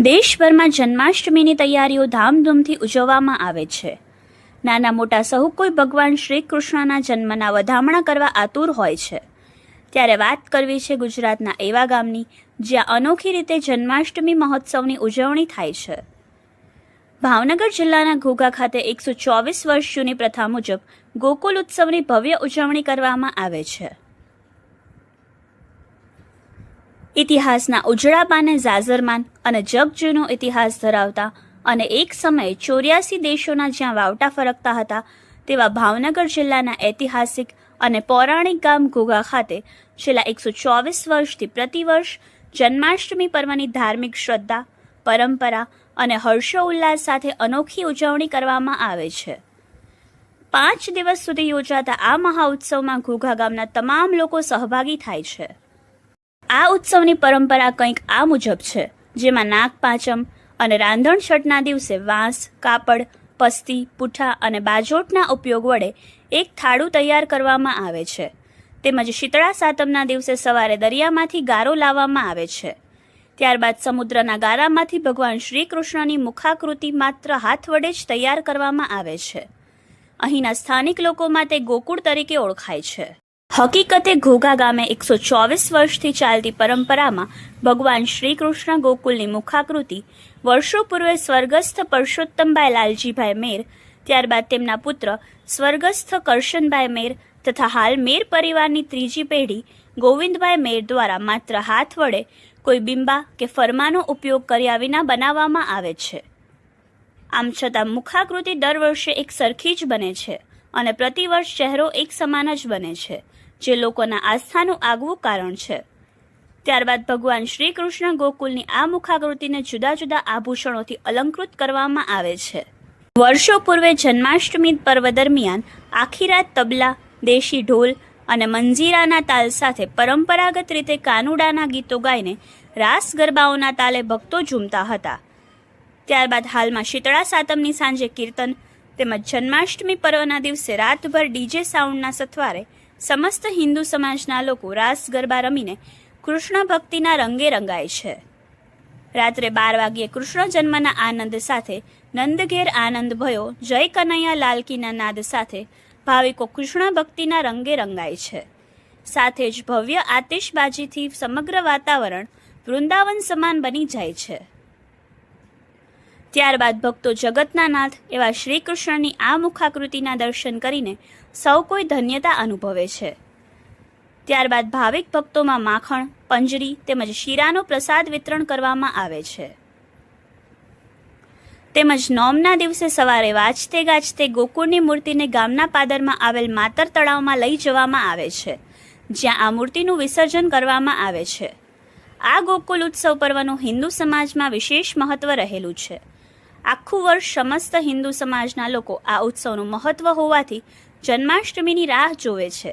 દેશભરમાં જન્માષ્ટમીની તૈયારીઓ ધામધૂમથી ઉજવવામાં આવે છે. નાના મોટા સહુ કોઈ ભગવાન શ્રી કૃષ્ણના જન્મના વધામણા કરવા આતુર હોય છે. ત્યારે વાત કરવી છે ગુજરાતના એવા ગામની, જ્યાં અનોખી રીતે જન્માષ્ટમી મહોત્સવની ઉજવણી થાય છે. ભાવનગર જિલ્લાના ઘોઘા ખાતે એકસો ચોવીસ વર્ષ જૂની પ્રથા મુજબ ગોકુલ ઉત્સવની ભવ્ય ઉજવણી કરવામાં આવે છે. ઇતિહાસના ઉજળા પાને ઝાઝરમાન અને જગજૂનો ઇતિહાસ ધરાવતા અને એક સમયે ચોર્યાસી દેશોના જ્યાં વાવટા ફરકતા હતા, તેવા ભાવનગર જિલ્લાના ઐતિહાસિક અને પૌરાણિક ગામ ઘોઘા ખાતે છેલ્લા એકસો ચોવીસ વર્ષથી પ્રતિવર્ષ જન્માષ્ટમી પર્વની ધાર્મિક શ્રદ્ધા, પરંપરા અને હર્ષોલ્લાસ સાથે અનોખી ઉજવણી કરવામાં આવે છે. પાંચ દિવસ સુધી યોજાતા આ મહાઉત્સવમાં ઘોઘા ગામના તમામ લોકો સહભાગી થાય છે. આ ઉત્સવની પરંપરા કંઈક આ મુજબ છે, જેમાં નાગ પાંચમ અને રાંધણ છઠના દિવસે વાંસ, કાપડ, પસ્તી, પૂઠા અને બાજોટના ઉપયોગ વડે એક થાળું તૈયાર કરવામાં આવે છે. તેમજ શીતળા સાતમના દિવસે સવારે દરિયામાંથી ગારો લાવવામાં આવે છે. ત્યારબાદ સમુદ્રના ગારામાંથી ભગવાન શ્રી કૃષ્ણની મુખાકૃતિ માત્ર હાથ વડે જ તૈયાર કરવામાં આવે છે. અહીંના સ્થાનિક લોકોમાં તે ગોકુળ તરીકે ઓળખાય છે. હકીકતે ઘોઘા ગામે એકસો ચોવીસ વર્ષથી ચાલતી પરંપરામાં ભગવાન શ્રી કૃષ્ણ ગોકુલની મુખાકૃતિ વર્ષો પૂર્વે સ્વર્ગસ્થ પરસોત્તમભાઈ લાલજીભાઈ મેર, ત્યારબાદ તેમના પુત્ર સ્વર્ગસ્થ કરશનભાઈ મેર તથા હાલ મેર પરિવારની ત્રીજી પેઢી ગોવિંદભાઈ મેર દ્વારા માત્ર હાથ વડે કોઈ બિંબા કે ફરમાનો ઉપયોગ કર્યા વિના બનાવવામાં આવે છે. આમ છતાં મુખાકૃતિ દર વર્ષે એક સરખી જ બને છે અને પ્રતિવર્ષ ચહેરો એક સમાન જ બને છે, જે લોકોના આસ્થાનું આગવું કારણ છે. ત્યારબાદ ભગવાન શ્રી કૃષ્ણ ગોકુલની આ મુખાકૃતિને જુદા જુદા આભૂષણોથી અલંકૃત કરવામાં આવે છે. વર્ષો પૂર્વે જન્માષ્ટમી પર્વ દરમિયાન આખી રાત તબલા, દેશી ઢોલ અને મંજીરાના તાલ સાથે પરંપરાગત રીતે કાનુડાના ગીતો ગાઈને રાસ ગરબાઓના તાલે ભક્તો ઝૂમતા હતા. ત્યારબાદ હાલમાં શીતળા સાતમની સાંજે કીર્તન તેમજ જન્માષ્ટમી પર્વના દિવસે રાતભર ડીજે સાઉન્ડના સથવારે સમસ્ત હિન્દુ સમાજના લોકો રાસ ગરબા રમીને કૃષ્ણ ભક્તિના રંગે રંગાય છે. રાત્રે બાર વાગ્યે કૃષ્ણ જન્મના આનંદ સાથે નંદઘેર આનંદ ભયો જય કનૈયા લાલકીના નાદ સાથે ભાવિકો કૃષ્ણ ભક્તિના રંગે રંગાય છે. સાથે જ ભવ્ય આતિશબાજીથી સમગ્ર વાતાવરણ વૃંદાવન સમાન બની જાય છે. ત્યારબાદ ભક્તો જગતના નાથ એવા શ્રી કૃષ્ણની આ મુખાકૃતિના દર્શન કરીને સૌ કોઈ ધન્યતા અનુભવે છે. ત્યારબાદ ભાવિક ભક્તોમાં માખણ, પંજરી તેમજ શીરાનો પ્રસાદ વિતરણ કરવામાં આવે છે. તેમજ નોમના દિવસે સવારે વાંચતે ગાજતે ગોકુળની મૂર્તિને ગામના પાદરમાં આવેલ માતર તળાવમાં લઈ જવામાં આવે છે, જ્યાં આ મૂર્તિનું વિસર્જન કરવામાં આવે છે. આ ગોકુલ ઉત્સવ પર્વનું હિન્દુ સમાજમાં વિશેષ મહત્વ રહેલું છે. આખું વર્ષ સમસ્ત હિન્દુ સમાજના લોકો આ ઉત્સવનું મહત્વ હોવાથી જન્માષ્ટમીની રાહ જોવે છે.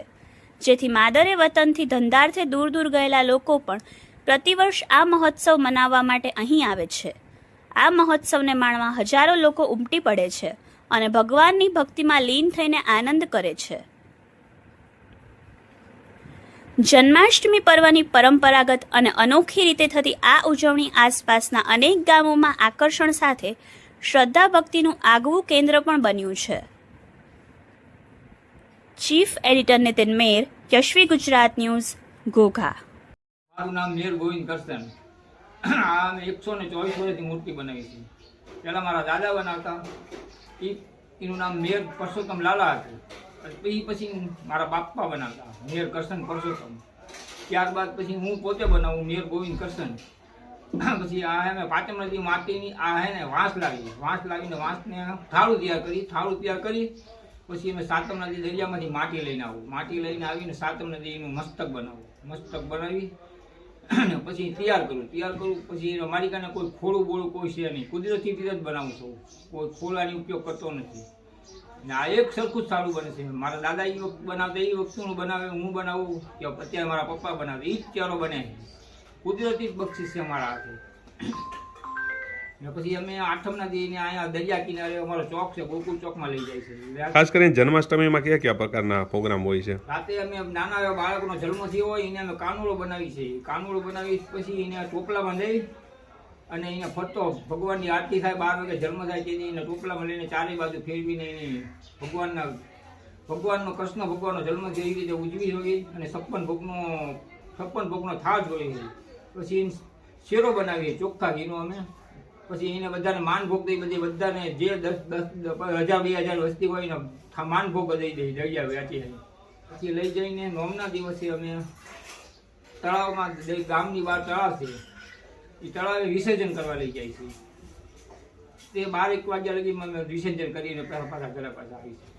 જેથી માદરે વતનથી ધંધાર્થે દૂર દૂર ગયેલા લોકો પણ પ્રતિવર્ષ આ મહોત્સવ મનાવવા માટે અહીં આવે છે. આ મહોત્સવને માણવા હજારો લોકો ઉમટી પડે છે અને ભગવાનની ભક્તિમાં લીન થઈને આનંદ કરે છે. જન્માષ્ટમી પર્વની પરંપરાગત અને અનોખી રીતે થતી આ ઉજવણી આસપાસના અનેક ગામોમાં આકર્ષણ સાથે શ્રદ્ધા ભક્તિનું આગવું કેન્દ્ર પણ બન્યું છે. Chief editor Nitin Mer Yashvi Gujarat news, Ghogha. મારું નામ મેર ગોવિંદ કરસન આ અમે એકસો ને ચોવીસ વર્ષથી મૂર્તિ બનાવી છે. પહેલાં મારા દાદા બનાવતા. એ એનું નામ મેર પરસોત્તમ લાલા હતું. એ પછી મારા બાપા બનાવતા. મેર કરશન પરસોત્તમ. ત્યારબાદ પછી હું પોતે બનાવું, મેર ગોવિંદ કરશન. પછી આ હે પાંચમ નદી માટીની આ હે ને વાંસ લાવી. વાંસ લાવીને વાંસને થાળું તૈયાર કરી, થાળું તૈયાર કરી, પછી અમે સાતમ નદી દરિયામાંથી માટી લઈને આવું. માટી લઈને આવીને સાતમ નદીનું મસ્તક બનાવું. મસ્તક બનાવી પછી તૈયાર કરું તૈયાર કરું, પછી મારી કાને કોઈ ખોળું બોળું કોઈ છે નહીં. કુદરતી રીતે જ બનાવું છું. કોઈ ખોળાની ઉપયોગ કરતો નથી. ને આ એક સરખું જ સારું બને છે. મારા દાદા એ વખત બનાવતા એ વસ્તુનું બનાવે, હું બનાવું, કે અત્યારે મારા પપ્પા બનાવે એ જ ચારો બને કુદરતી જ બક્ષિસ છે મારા હાથે. ને પછી અમે આઠમના દીને અહીંયા દરિયા કિનારે અમારો ચોક છે ગોકુલ ચોકમાં લઈ જાય છે. ખાસ કરીને જન્માષ્ટમીમાં કયા કયા પ્રકારના પ્રોગ્રામ હોય છે? રાતે અમે નાના એવા બાળકોનો જન્મ થયો હોય એને અમે કાનુડો બનાવી છે. કાનુડો બનાવી પછી એને ટોપલામાં લઈ અને એને ફરતો. ભગવાનની આરતી થાય બાર વાગે જન્મ થાય તેની એને ટોપલામાં લઈને ચારે બાજુ ફેરવીને એને ભગવાનના ભગવાનનો કૃષ્ણ ભગવાનનો જન્મ છે એવી રીતે ઉજવી જોઈએ અને છપ્પન ભોગનો છપ્પન ભોગનો થાળ જોઈએ પછી શેરો બનાવીએ ચોખ્ખા ઘીનો અમે. પછી એને બધાને માન ભોગ દઈ બધી બધાને જે દસ દસ હજાર, બે હજાર વસ્તી હોય ને માન ભોગ દઈ દઈ દરિયા વેચી પછી લઈ જઈને નોમના દિવસે અમે તળાવમાં ગામની બહાર તળાવ છે, એ તળાવે વિસર્જન કરવા લઈ જાય છે. તે બાર એક વાગ્યા લગી અમે વિસર્જન કરીને પાછા પાછા ઘરે પાછા આવી છે